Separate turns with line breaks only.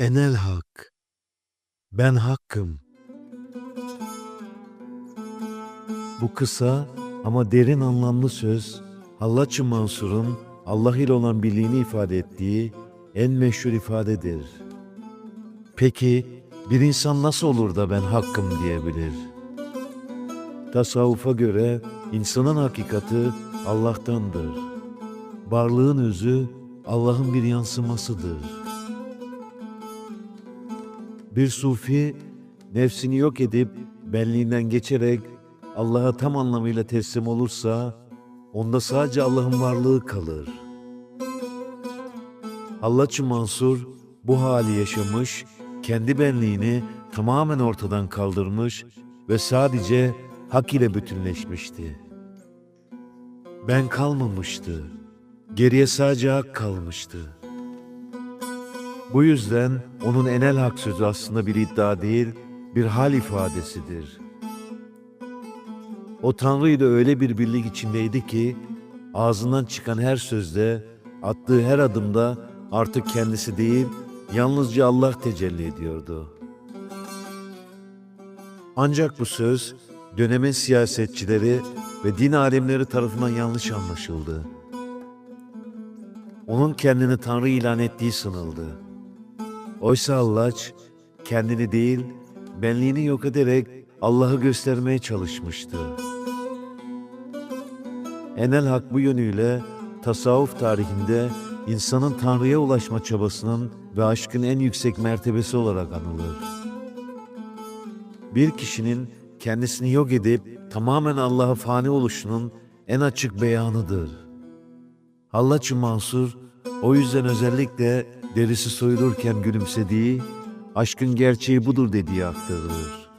Enel hak. Ben hakkım. Bu kısa ama derin anlamlı söz Hallaçı Mansur'un Allah ile olan birliğini ifade ettiği en meşhur ifadedir. Peki bir insan nasıl olur da ben hakkım diyebilir? Tasavvufa göre insanın hakikati Allah'tandır. Varlığın özü Allah'ın bir yansımasıdır. Bir sufi nefsini yok edip benliğinden geçerek Allah'a tam anlamıyla teslim olursa onda sadece Allah'ın varlığı kalır. Hallaçı Mansur bu hali yaşamış, kendi benliğini tamamen ortadan kaldırmış ve sadece hak ile bütünleşmişti. Ben kalmamıştı. Geriye sadece hak kalmıştı. Bu yüzden onun enel hak sözü aslında bir iddia değil, bir hal ifadesidir. O Tanrı ile öyle bir birlik içindeydi ki, ağzından çıkan her sözde, attığı her adımda artık kendisi değil, yalnızca Allah tecelli ediyordu. Ancak bu söz, dönemin siyasetçileri ve din alimleri tarafından yanlış anlaşıldı. Onun kendini Tanrı ilan ettiği sanıldı. Oysa Allaç kendini değil, benliğini yok ederek Allah'ı göstermeye çalışmıştı. Enel Hak bu yönüyle tasavvuf tarihinde insanın Tanrı'ya ulaşma çabasının ve aşkın en yüksek mertebesi olarak anılır. Bir kişinin kendisini yok edip tamamen Allah'a fani oluşunun en açık beyanıdır. Hallaçı Mansur o yüzden özellikle derisi soyulurken gülümsediği, aşkın gerçeği budur dediği aktarılır.